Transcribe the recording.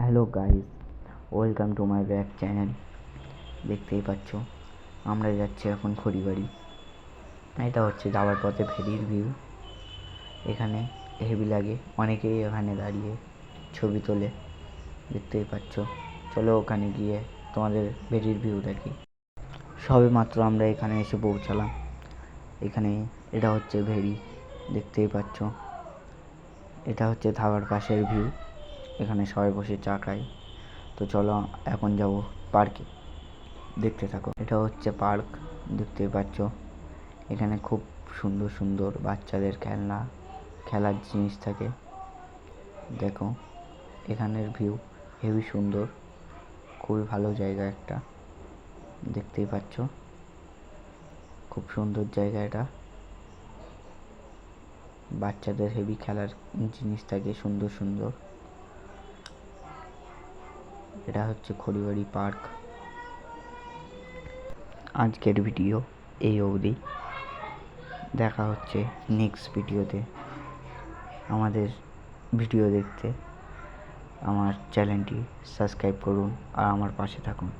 Hello guys welcome to my back channel দেখতেই পাচ্ছ, আমরা যাচ্ছি এখন খড়িবাড়ি। এটা হচ্ছে যাওয়ার পথে ফেরির ভিউ এখানে হেভি লাগে, অনেকেই এখানে দাঁড়িয়ে ছবি তোলে। দেখতেই পাচ্ছ, চলো ওখানে গিয়ে তোমাদের ফেরির ভিউ দেখি। সবে মাত্র আমরা এখানে এসে পৌঁছালাম। এখানে এটা হচ্ছে ভেরি, দেখতেই পাচ্ছ। এটা হচ্ছে ধাবার পাশের ভিউ এখানে সবাই বসে চা খায় তো চলো এখন যাব পার্কে। দেখতে থাকো। এটা হচ্ছে পার্ক দেখতেই পাচ্ছ। এখানে খুব সুন্দর সুন্দর বাচ্চাদের খেলনা, খেলার জিনিস থাকে। দেখো, এখানের ভিউ হেবি সুন্দর। খুবই ভালো জায়গা একটা। দেখতেই পাচ্ছ। খুব সুন্দর জায়গা এটা। বাচ্চাদের হেভি খেলার জিনিস থাকে, সুন্দর সুন্দর। এটা হচ্ছে খড়িবাড়ি পার্ক। আজকের ভিডিও এই অবধি। দেখা হচ্ছে নেক্সট ভিডিওতে। আমাদের ভিডিও দেখতে আমার চ্যানেলটি সাবস্ক্রাইব করুন আর আমার পাশে থাকুন।